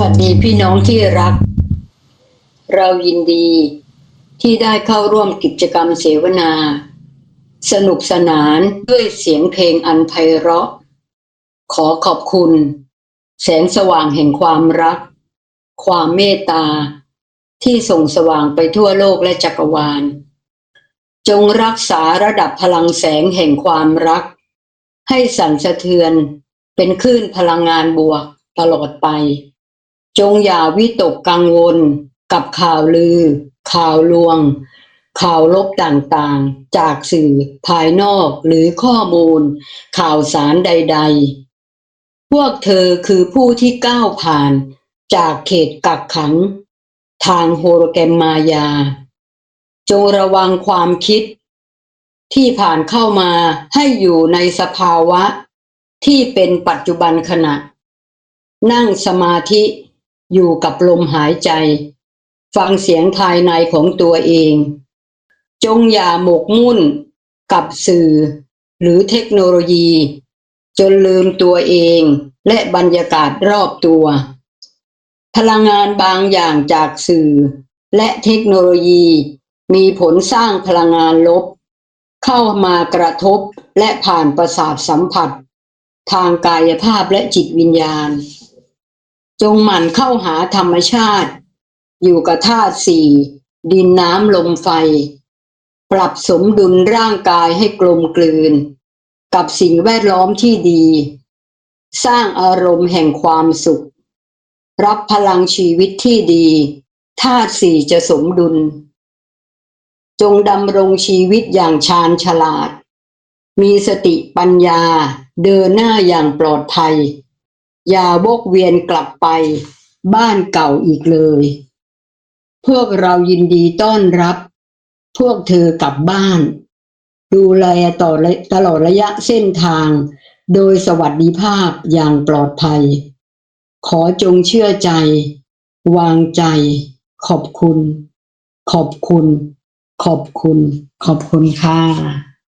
วัสดีพี่น้องที่รัก เรายินดีที่ได้เข้าร่วมกิจกรรมเสวนา สนุกสนานด้วยเสียงเพลงอันไพเราะ ขอขอบคุณ แสงสว่างแห่งความรัก ความเมตตา ที่ส่งสว่างไปทั่วโลกและจักรวาล จงรักษาระดับพลังแสงแห่งความรัก ให้สั่นสะเทือนเป็นคลื่นพลังงานบวกตลอดไป จงอย่าวิตกกังวลกับข่าวลือ ข่าวลวง ข่าวลบต่างๆ จากสื่อภายนอกหรือข้อมูล ข่าวสารใด ๆ พวกเธอคือผู้ที่ก้าวผ่านจากเขตกักขัง ทางโฮโลแกรมมายา จงระวังความคิด ที่ผ่านเข้ามาให้อยู่ในสภาวะ ที่เป็นปัจจุบันขณะ นั่งสมาธิ อยู่กับลมหายใจ ฟังเสียงภายในของตัวเอง จงอย่าหมกมุ่นกับสื่อ หรือเทคโนโลยี จนลืมตัวเองและบรรยากาศรอบตัว พลังงานบางอย่างจากสื่อ และเทคโนโลยี มีผลสร้างพลังงานลบ เข้ามากระทบและผ่านประสาทสัมผัส ทางกายภาพและจิตวิญญาณ จงหมั่นเข้าหาธรรมชาติ อยู่กับธาตุสี่ ดินน้ำลมไฟ ปรับสมดุลร่างกายให้กลมกลืน กับสิ่งแวดล้อมที่ดี สร้างอารมณ์แห่งความสุข รับพลังชีวิตที่ดีธาตุสี่จะสมดุล จงดำรงชีวิตอย่างชาญฉลาด มีสติปัญญาเดินหน้าอย่างปลอดภัย อย่าวกเวียนกลับไปบ้านเก่าอีกเลย พวกเรายินดีต้อนรับ พวกเธอกลับบ้าน ดูแลต่อตลอดระยะเส้นทาง โดยสวัสดิภาพอย่างปลอดภัย ขอจงเชื่อใจ วางใจ ขอบคุณ ขอบคุณ ขอบคุณ ขอบคุณค่ะ